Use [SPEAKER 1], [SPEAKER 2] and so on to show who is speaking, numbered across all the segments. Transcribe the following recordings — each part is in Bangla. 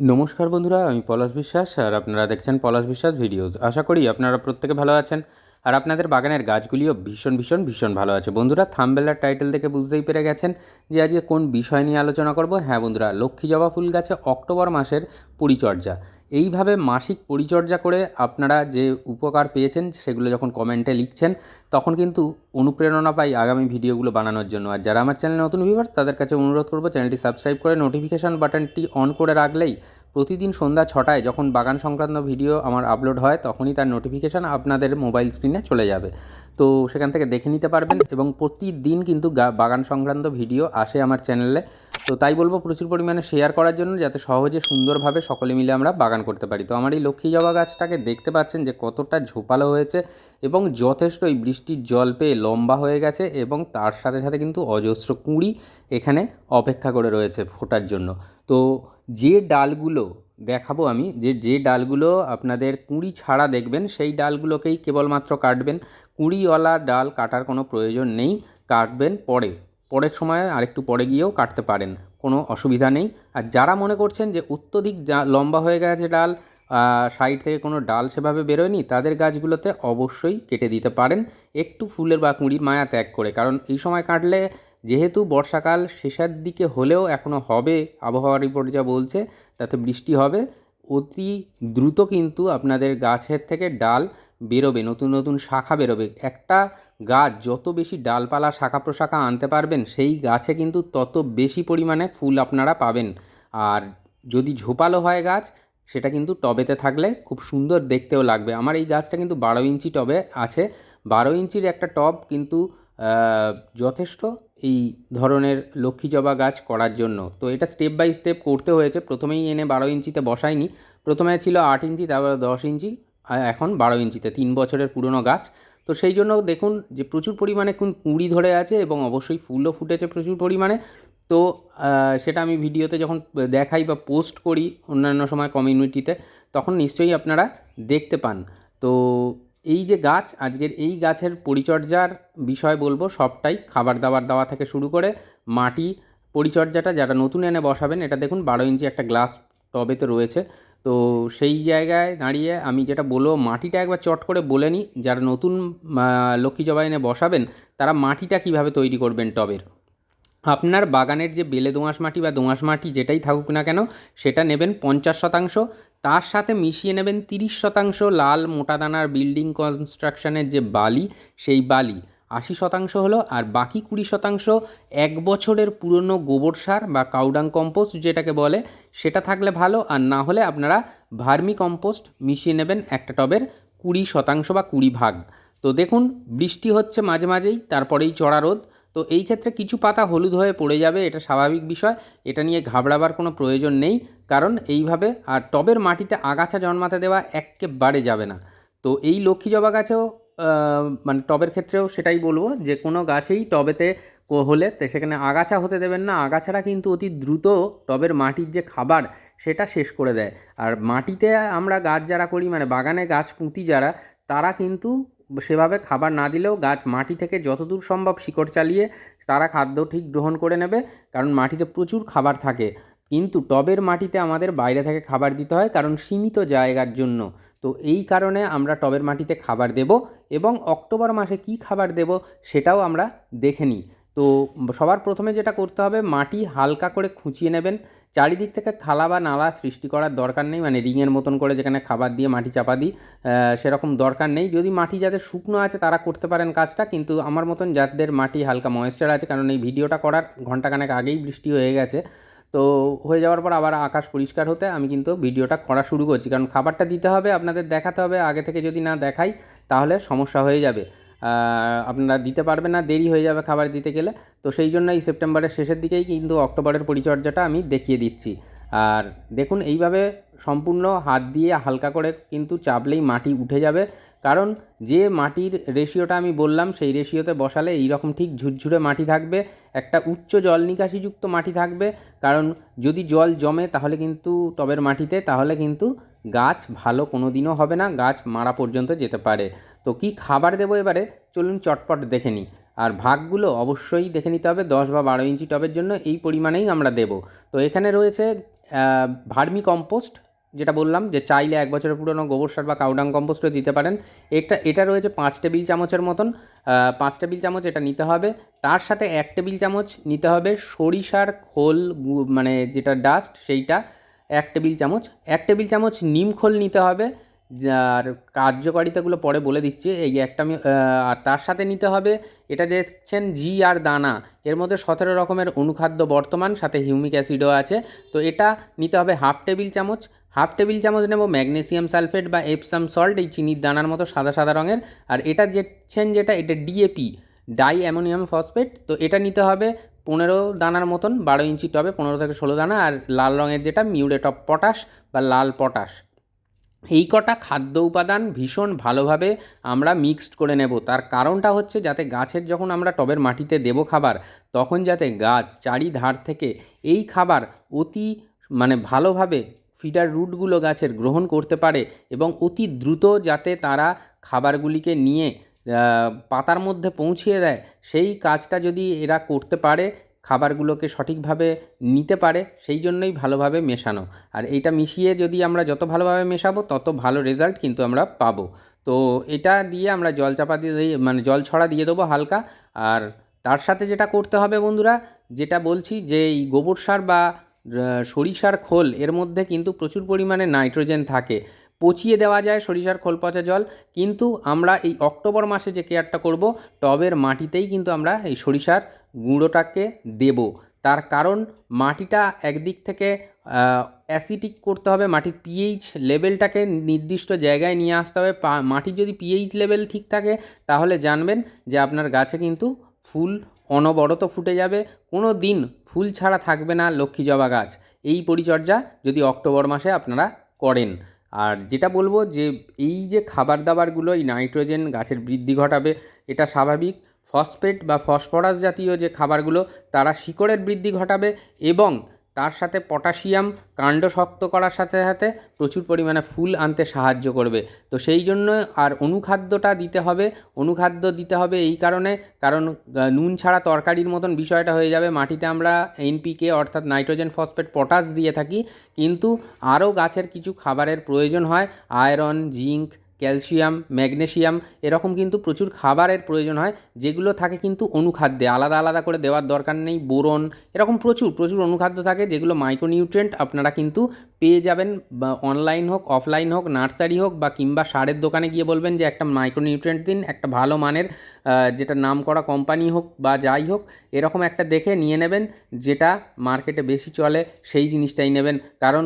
[SPEAKER 1] নমস্কার বন্ধুরা, আমি পলাশ বিশ্বাস আর আপনারা দেখছেন পলাশ বিশ্বাস ভিডিওস। আশা করি আপনারা প্রত্যেকে ভালো আছেন আর আপনাদের বাগানের গাছগুলিও ভীষণ ভীষণ ভীষণ ভালো আছে। বন্ধুরা, থামবেলার টাইটেল থেকে বুঝতেই পেরে গেছেন যে আজকে কোন বিষয় নিয়ে আলোচনা করব। হ্যাঁ বন্ধুরা, লক্ষ্মী জবা ফুল গাছে অক্টোবর মাসের পরিচর্যা। এইভাবে মাসিক পরিচর্যা করে আপনারা যে উপকার পেয়েছেন সেগুলো যখন কমেন্টে লিখছেন, তখন কিন্তু অনুপ্রেরণা পাই আগামী ভিডিওগুলো বানানোর জন্য। আর যারা আমার চ্যানেলে নতুন ভিউয়ার্স তাদের কাছে অনুরোধ করব চ্যানেলটি সাবস্ক্রাইব করে নোটিফিকেশান বাটনটি অন করে রাখলেই প্রতিদিন সন্ধ্যা ছটায় যখন বাগান সংক্রান্ত ভিডিও আমার আপলোড হয়, তখনই তার নোটিফিকেশান আপনাদের মোবাইল স্ক্রিনে চলে যাবে। তো সেখান থেকে দেখে নিতে পারবেন এবং প্রতিদিন কিন্তু বাগান সংক্রান্ত ভিডিও আসে আমার চ্যানেলে। তো তাই বলব প্রচুর পরিমাণে শেয়ার করার জন্য যাতে সহজে সুন্দরভাবে সকলে মিলে আমরা বাগান করতে পারি। তো আমার এই লক্ষ্মী জবা গাছটাকে দেখতে পাচ্ছেন যে কতটা ঝোপালো হয়েছে এবং যথেষ্ট এই বৃষ্টির জল পেয়ে লম্বা হয়ে গেছে এবং তার সাথে সাথে কিন্তু অজস্র কুঁড়ি এখানে অপেক্ষা করে রয়েছে ফোটার জন্য। তো যে ডালগুলো দেখাবো আমি, যে যে ডালগুলো আপনাদের কুঁড়ি ছাড়া দেখবেন, সেই ডালগুলোকেই কেবলমাত্র কাটবেন। কুঁড়িওয়ালা ডাল কাটার কোনো প্রয়োজন নেই, কাটবেন পরে। পরের সময় আরেকটু পরে গিয়েও কাটতে পারেন, কোনো অসুবিধা নেই। আর যারা মনে করছেন যে অত্যধিক লম্বা হয়ে গেছে ডাল সাইড থেকে কোনো ডাল সেভাবে বেরোয়নি, তাদের গাছগুলোতে অবশ্যই কেটে দিতে পারেন, একটু ফুলের বা কুঁড়ির মায়া ত্যাগ করে। কারণ এই সময় কাটলে যেহেতু বর্ষাকাল শেষের দিকে হলেও এখনও হবে আবহাওয়া রিপোর্ট যা বলছে, তাতে বৃষ্টি হবে। অতি দ্রুত কিন্তু আপনাদের গাছের থেকে ডাল বেরোবে, নতুন নতুন শাখা বেরোবে। একটা গাছ যত বেশি ডালপালা শাখা প্রশাখা আনতে পারবেন, সেই গাছে কিন্তু তত বেশি পরিমাণে ফুল আপনারা পাবেন। আর যদি ঝোপালো হয় গাছ, সেটা কিন্তু টবেতে থাকলে খুব সুন্দর দেখতেও লাগবে। আমার এই গাছটা কিন্তু বারো ইঞ্চি টবে আছে। বারো ইঞ্চির একটা টব কিন্তু যথেষ্ট এই ধরনের লক্ষ্মী জবা গাছ করার জন্য। তো এটা স্টেপ বাই স্টেপ করতে হয়েছে। প্রথমেই এনে বারো ইঞ্চিতে বসাইনি। প্রথমে ছিল আট ইঞ্চি, তারপরে দশ ইঞ্চি এখন বারো ইঞ্চিতে। তিন বছরের পুরনো গাছ। তো সেই জন্য দেখুন যে প্রচুর পরিমাণে কোন কুঁড়ি ধরে আছে এবং অবশ্যই ফুলও ফুটেছে প্রচুর পরিমাণে। তো সেটা আমি ভিডিওতে যখন দেখাই বা পোস্ট করি অন্যান্য সময় কমিউনিটিতে, তখন নিশ্চয়ই আপনারা দেখতে পান। তো এই যে গাছ, আজকের এই গাছের পরিচর্যার বিষয় বলব, সবটাই খাবার দাবার দেওয়া থেকে শুরু করে মাটি পরিচর্যাটা, যারা নতুন এনে বসাবেন, এটা দেখুন বারো ইঞ্চি একটা গ্লাস টবেতে রয়েছে। তো সেই জায়গায় দাঁড়িয়ে আমি যেটা বলব, মাটিটা একবার চট করে বলে নিই। যারা নতুন লক্ষ্মী জবা এনে বসাবেন, তারা মাটিটা কীভাবে তৈরি করবেন টবের? আপনার বাগানের যে বেলে দোঁয়াশ মাটি বা দোঁয়াশ মাটি যেটাই থাকুক না কেন, সেটা নেবেন পঞ্চাশ শতাংশ। তার সাথে মিশিয়ে নেবেন তিরিশ শতাংশ লাল মোটা দানার বিল্ডিং কনস্ট্রাকশনের যে বালি, সেই বালি। আশি শতাংশ হলো আর বাকি কুড়ি শতাংশ এক বছরের পুরনো গোবর সার বা কাউডাং কম্পোস্ট যেটাকে বলে, সেটা থাকলে ভালো আর না হলে আপনারা ভার্মি কম্পোস্ট মিশিয়ে নেবেন একটা টবের কুড়ি শতাংশ বা কুড়ি ভাগ। তো দেখুন, বৃষ্টি হচ্ছে মাঝে মাঝেই, তারপরেই চড়া রোদ। তো এই ক্ষেত্রে কিছু পাতা হলুদ হয়ে পড়ে যাবে, এটা স্বাভাবিক বিষয়। এটা নিয়ে ঘাবড়াবার কোনো প্রয়োজন নেই, কারণ এইভাবে আর টবের মাটিতে আগাছা জন্মাতে দেওয়া একেবারে যাবে না। তো এই লক্ষ্মী জবা গাছেও মানে টবের ক্ষেত্রেও সেটাই বলব যে কোনো গাছেই টবেতে হলে সেখানে আগাছা হতে দেবেন না। আগাছাটা কিন্তু অতি দ্রুত টবের মাটির যে খাবার সেটা শেষ করে দেয়। আর মাটিতে আমরা গাছ যারা করি মানে বাগানে গাছ পুঁতি যারা, তারা কিন্তু সেভাবে খাবার না দিলেও গাছ মাটি থেকে যতদূর সম্ভব শিকড় চালিয়ে তারা খাদ্য ঠিক গ্রহণ করে নেবে। কারণ মাটিতে প্রচুর খাবার থাকে। কিন্তু টবের মাটিতে আমাদের বাইরে থেকে খাবার দিতে হয় কারণ সীমিত জায়গার জন্য। তো এই কারণে আমরা টবের মাটিতে খাবার দেব এবং অক্টোবর মাসে কি খাবার দেব সেটাও আমরা দেখে নিই। তো সবার প্রথমে যেটা করতে হবে, মাটি হালকা করে খুঁচিয়ে নেবেন। চারিদিক থেকে খালা বা নালা সৃষ্টি করার দরকার নেই মানে রিংয়ের মতন করে যেখানে খাবার দিয়ে মাটি চাপা দিই সেরকম দরকার নেই। যদি মাটি যাদের শুকনো আছে তারা করতে পারেন কাজটা, কিন্তু আমার মতন যাদের মাটি হালকা ময়েশ্চার আছে, কারণ এই ভিডিওটা করার ঘন্টাখানেক আগেই বৃষ্টি হয়ে গেছে তো হয়ে যাওয়ার পর আবার আকাশ পরিষ্কার হতে আমি কিন্তু ভিডিওটা করা শুরু করছি। কারণ খাবারটা দিতে হবে, আপনাদের দেখাতে হবে, আগে থেকে যদি না দেখাই তাহলে সমস্যা হয়ে যাবে। আপনারা দিতে পারবেন না, দেরি হয়ে যাবে খাবার দিতে গেলে। তো সেই জন্য এই সেপ্টেম্বরের শেষের দিকেই কিন্তু অক্টোবরের পরিচর্যাটা আমি দেখিয়ে দিচ্ছি। আর দেখুন, এইভাবে সম্পূর্ণ হাত দিয়ে হালকা করে কিন্তু চাপলেই মাটি উঠে যাবে। কারণ যে মাটির রেশিওটা আমি বললাম, সেই রেশিওতে বসালে এইরকম ঠিক ঝুরঝুরে মাটি থাকবে, একটা উচ্চ জল নিকাশিযুক্ত মাটি থাকবে। কারণ যদি জল জমে তাহলে কিন্তু টবের মাটিতে, তাহলে কিন্তু গাছ ভালো কোনো দিনও হবে না, গাছ মারা পর্যন্ত যেতে পারে। তো কি খাবার দেবো এবারে? চলুন চটপট দেখে নিই। আর ভাগগুলো অবশ্যই দেখে নিতে হবে, দশ বা বারো ইঞ্চি টবের জন্য, এই পরিমাণেই আমরা দেব। তো এখানে রয়েছে ভার্মি কম্পোস্ট যেটা বললাম যে চাইলে এক বছরের পুরনো গোবর সার বা কাউডাং কম্পোস্টও দিতে পারেন। এটা এটা রয়েছে পাঁচ টেবিল চামচের মতন। পাঁচ টেবিল চামচ এটা নিতে হবে। তার সাথে এক টেবিল চামচ নিতে হবে সরিষার খোল মানে যেটা ডাস্ট সেইটা, এক টেবিল চামচ। এক টেবিল চামচ নিম খোল নিতে হবে। আর কার্যকারিতাগুলো পরে বলে দিচ্ছি। এই একটা আমি আর তার সাথে নিতে হবে, এটা দেখছেন জি আর দানা। এর মধ্যে সতেরো রকমের অনুখাদ্য বর্তমান, সাথে হিউমিক অ্যাসিডও আছে। তো এটা নিতে হবে হাফ টেবিল চামচ। হাফ টেবিল চামচ নেব ম্যাগনেসিয়াম সালফেট বা এপসাম সল্ট, এই চিনির দানার মতো সাদা সাদা রঙের। আর এটা দেখছেন যেটা, এটা ডিএপি ডাই অ্যামোনিয়াম ফসফেট। তো এটা নিতে হবে পনেরো দানার মতন, বারো ইঞ্চি টবে পনেরো থেকে ষোলো দানা, আর লাল রঙের যেটা, মিউরেট অফ পটাশ বা লাল পটাশ। এই কটা খাদ্য উপাদান ভীষণ ভালোভাবে আমরা মিক্সড করে নেব। তার কারণটা হচ্ছে যাতে গাছের যখন আমরা টবের মাটিতে দেব খাবার, তখন যাতে গাছ চারিধার থেকে এই খাবার অতি মানে ভালোভাবে ফিডার রুটগুলো গাছের গ্রহণ করতে পারে এবং অতি দ্রুত যাতে তারা খাবারগুলিকে নিয়ে পাতার মধ্যে পৌঁছিয়ে দেয়। সেই কাজটা যদি এরা করতে পারে, খাবারগুলোকে সঠিকভাবে নিতে পারে, সেই জন্যই ভালোভাবে মেশানো। আর এইটা মিশিয়ে যদি আমরা যত ভালোভাবে মেশাবো, তত ভালো রেজাল্ট কিন্তু আমরা পাবো। তো এটা দিয়ে আমরা জল চাপা দিয়ে মানে জল ছড়া দিয়ে দেবো হালকা। আর তার সাথে যেটা করতে হবে বন্ধুরা, যেটা বলছি যে এই গোবর সার বা সরিষার খোল, এর মধ্যে কিন্তু প্রচুর পরিমাণে নাইট্রোজেন থাকে। পচিয়ে দেওয়া যায় সরিষার খোল, পচা জল। কিন্তু আমরা এই অক্টোবর মাসে যে কেয়ারটা করব, টবের মাটিতেই কিন্তু আমরা এই সরিষার গুঁড়োটাকে দেব। তার কারণ, মাটিটা একদিক থেকে অ্যাসিটিক করতে হবে, মাটির পিএইচ লেভেলটাকে নির্দিষ্ট জায়গায় নিয়ে আসতে হবে। মাটির যদি পিএইচ লেভেল ঠিক থাকে, তাহলে জানবেন যে আপনার গাছে কিন্তু ফুল অনবরত ফুটে যাবে। কোনো দিন ফুল ছাড়া থাকবে না লক্ষ্মী জবা গাছ। এই পরিচর্যা যদি অক্টোবর মাসে আপনারা করেন। আর যেটা বলব যে, এই যে খাবার দাবারগুলো এই নাইট্রোজেন গাছের বৃদ্ধি ঘটাবে, এটা স্বাভাবিক। ফসফেট বা ফসফরাস জাতীয় যে খাবারগুলো, তারা শিকড়ের বৃদ্ধি ঘটাবে এবং তার সাথে পটাশিয়াম কাণ্ড শক্ত করার সাথে সাথে প্রচুর পরিমাণে ফুল আনতে সাহায্য করবে। তো সেই জন্য আর অনুখাদ্যটা দিতে হবে, অনুখাদ্য দিতে হবে এই কারণে। কারণ নুন ছাড়া তরকারির মতন বিষয়টা হয়ে যাবে। মাটিতে আমরা এনপিকে অর্থাৎ নাইট্রোজেন ফসফেট পটাশ দিয়ে থাকি। কিন্তু আরও গাছের কিছু খাবারের প্রয়োজন হয়। আয়রন, জিঙ্ক ক্যালসিয়াম ম্যাগনেশিয়াম এরকম কিন্তু প্রচুর খাবারের প্রয়োজন হয়, যেগুলো থাকে কিন্তু অনুখাদ্যে। আলাদা আলাদা করে দেওয়ার দরকার নেই, বোরন, এরকম প্রচুর প্রচুর অনুখাদ্য থাকে যেগুলো মাইক্রোনিউট্রেন্ট আপনারা কিন্তু পেয়ে যাবেন অনলাইন হোক, অফলাইন হোক, নার্সারি হোক, বা কিংবা সারের দোকানে গিয়ে বলবেন যে একটা মাইক্রোনিউট্রিয়েন্ট দিন, একটা ভালো মানের যেটা নাম করা কোম্পানি হোক বা যাই হোক, এরকম একটা দেখে নিয়ে নেবেন, যেটা মার্কেটে বেশি চলে, সেই জিনিসটাই নেবেন। কারণ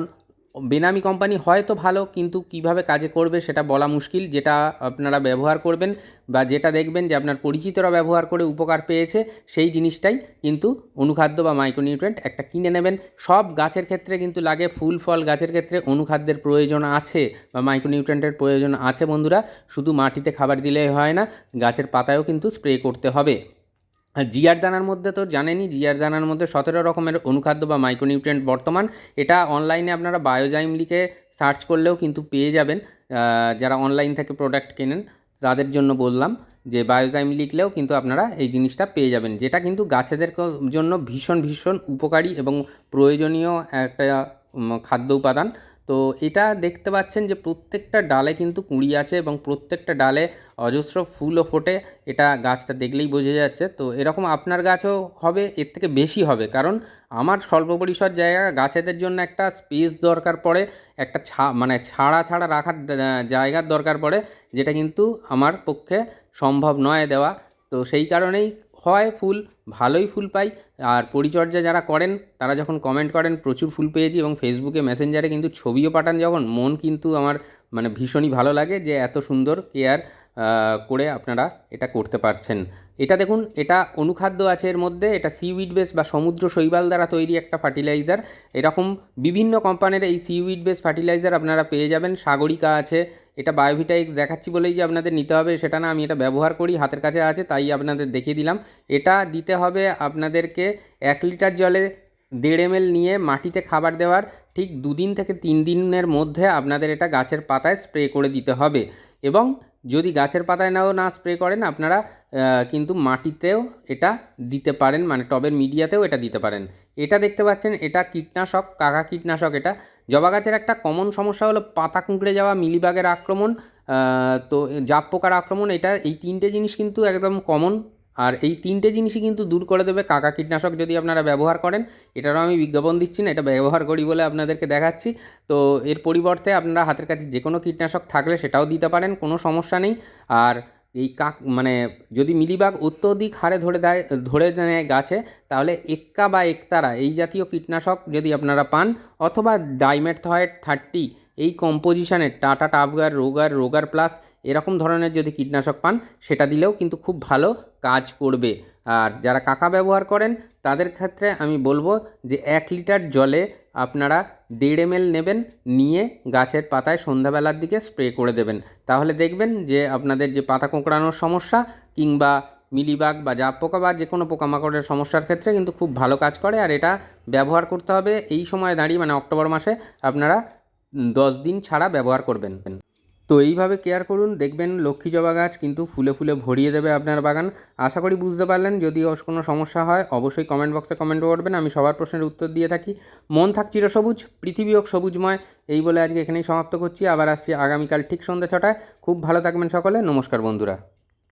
[SPEAKER 1] বেনামি কোম্পানি হয়তো ভালো, কিন্তু কীভাবে কাজে করবে সেটা বলা মুশকিল। যেটা আপনারা ব্যবহার করবেন বা যেটা দেখবেন যে আপনার পরিচিতরা ব্যবহার করে উপকার পেয়েছে, সেই জিনিসটাই কিন্তু অনুখাদ্য বা মাইক্রোনিউট্রেন্ট একটা কিনে নেবেন। সব গাছের ক্ষেত্রে কিন্তু লাগে, ফুল, ফল গাছের ক্ষেত্রে অনুখাদ্যের প্রয়োজন আছে বা মাইক্রোনিউট্রেন্টের প্রয়োজন আছে বন্ধুরা। শুধু মাটিতে খাবার দিলেই হয় না, গাছের পাতায়ও কিন্তু স্প্রে করতে হবে। আর জিয়ার দানার মধ্যে তো জানেনই জিয়ার দানার মধ্যে সতেরো রকমের অনুখাদ্য বা মাইক্রোনিউট্রিয়েন্ট বর্তমান। এটা অনলাইনে আপনারা বায়োজাইম লিখে সার্চ করলেও কিন্তু পেয়ে যাবেন। যারা অনলাইন থেকে প্রোডাক্ট কেনেন, তাদের জন্য বললাম যে বায়োজাইম লিখলেও কিন্তু আপনারা এই জিনিসটা পেয়ে যাবেন, যেটা কিন্তু গাছেদের জন্য ভীষণ ভীষণ উপকারী এবং প্রয়োজনীয় একটা খাদ্য উপাদান। তো এটা দেখতে পাচ্ছেন যে প্রত্যেকটা ডালে কিন্তু কুঁড়ি আছে এবং প্রত্যেকটা ডালে অজস্র ফুলও ফোটে। এটা গাছটা দেখলেই বোঝা যাচ্ছে। তো এরকম আপনার গাছও হবে, এর থেকে বেশি হবে। কারণ আমার স্বল্প পরিসর জায়গা, গাছেদের জন্য একটা স্পেস দরকার পড়ে, একটা ছা মানে ছাড়া ছাড়া রাখার জায়গার দরকার পড়ে, যেটা কিন্তু আমার পক্ষে সম্ভব নয় দেওয়া। তো সেই কারণেই হয় ফুল, ভালোই ফুল পাই। আর পরিচর্যা যারা করেন, তারা যখন কমেন্ট করেন, প্রচুর ফুল পেয়েছি এবং ফেসবুকে মেসেঞ্জারে কিন্তু ছবিও পাঠান যখন, মন কিন্তু আমার মানে ভীষণই ভালো লাগে যে এত সুন্দর কেয়ার করে আপনারা এটা করতে পারছেন। এটা দেখুন, এটা অনুখাদ্য আছে এর মধ্যে, এটা সিউইড বেস বা সমুদ্র শৈবাল দ্বারা তৈরি একটা ফার্টিলাইজার এরকম বিভিন্ন কোম্পানির এই সিউইড বেস ফার্টিলাইজার আপনারা পেয়ে যাবেন। সাগরিকা আছে, এটা বায়োভিটাইক্স দেখাচ্ছি বলেই যে আপনাদের নিতে হবে, সেটা না, আমি এটা ব্যবহার করি, হাতের কাছে আছে, তাই আপনাদের দেখিয়ে দিলাম। এটা দিতে হবে আপনাদেরকে এক লিটার জলে দেড় এম নিয়ে মাটিতে খাবার দেওয়ার ঠিক দুদিন থেকে তিন দিনের মধ্যে আপনাদের এটা গাছের পাতায় স্প্রে করে দিতে হবে। এবং যদি গাছের পাতায় নাও না স্প্রে করেন, আপনারা কিন্তু মাটিতেও এটা দিতে পারেন মানে টবের মিডিয়াতেও এটা দিতে পারেন। এটা দেখতে পাচ্ছেন, এটা কীটনাশক, কাকা কীটনাশক এটা। জবা গাছের একটা কমন সমস্যা হলো পাতা কুঁকড়ে যাওয়া, মিলিবাগের আক্রমণ তো, জাপ পোকার আক্রমণ, এটা এই তিনটে জিনিস কিন্তু একদম কমন আর এই তিনটে জিনিসই কিন্তু দূর করে দেবে কাকা কীটনাশক যদি আপনারা ব্যবহার করেন। এটারও আমি বিজ্ঞাপন দিচ্ছি না, এটা ব্যবহার করি বলে আপনাদেরকে দেখাচ্ছি। তো এর পরিবর্তে আপনারা হাতের কাছে যে কোনো কীটনাশক থাকলে সেটাও দিতে পারেন, কোনো সমস্যা নেই। আর এই কাক মানে যদি মিলিবাগ অত্যধিক হারে ধরে দেয়, ধরে নেয় গাছে, তাহলে এক্কা বা একতারা এই জাতীয় কীটনাশক যদি আপনারা পান, অথবা ডাইমেথয়েড থার্টি, এই কম্পোজিশনের Tata Tafgor Rogor Rogor plus এরকম ধরনের যদি কীটনাশক পান, সেটা দিলেও কিন্তু খুব ভালো কাজ করবে। আর যারা কাকা ব্যবহার করেন, তাদের ক্ষেত্রে আমি বলব যে এক লিটার জলে আপনারা দেড় এমএল নেবেন, নিয়ে গাছের পাতায় সন্ধ্যাবেলার দিকে স্প্রে করে দেবেন। তাহলে দেখবেন যে আপনাদের যে পাতা কোঁকড়ানোর সমস্যা, কিংবা মিলিবাগ বা জাপ পোকা বা যে কোনো পোকামাকড়ের সমস্যার ক্ষেত্রে কিন্তু খুব ভালো কাজ করে, আর এটা ব্যবহার করতে হবে। এই সময় দাঁড়িয়ে মানে অক্টোবর মাসে, আপনারা দশ দিন ছাড়া ব্যবহার করবেন। তো এইভাবে কেয়ার করুন, দেখবেন লক্ষ্মী জবা গাছ কিন্তু ফুলে ফুলে ভরিয়ে দেবে আপনার বাগান। আশা করি বুঝতে পারলেন, যদি কোনো সমস্যা হয়, অবশ্যই কমেন্ট বক্সে কমেন্ট করবেন, আমি সবার প্রশ্নের উত্তর দিয়ে থাকি। মন থাক চিরসবুজ, পৃথিবী হোক সবুজময়, এই বলে আজকে এখানেই সমাপ্ত করছি, আবার আসছি আগামীকাল ঠিক সন্ধ্যা ছটায়। খুব ভালো থাকবেন সকলে, নমস্কার বন্ধুরা।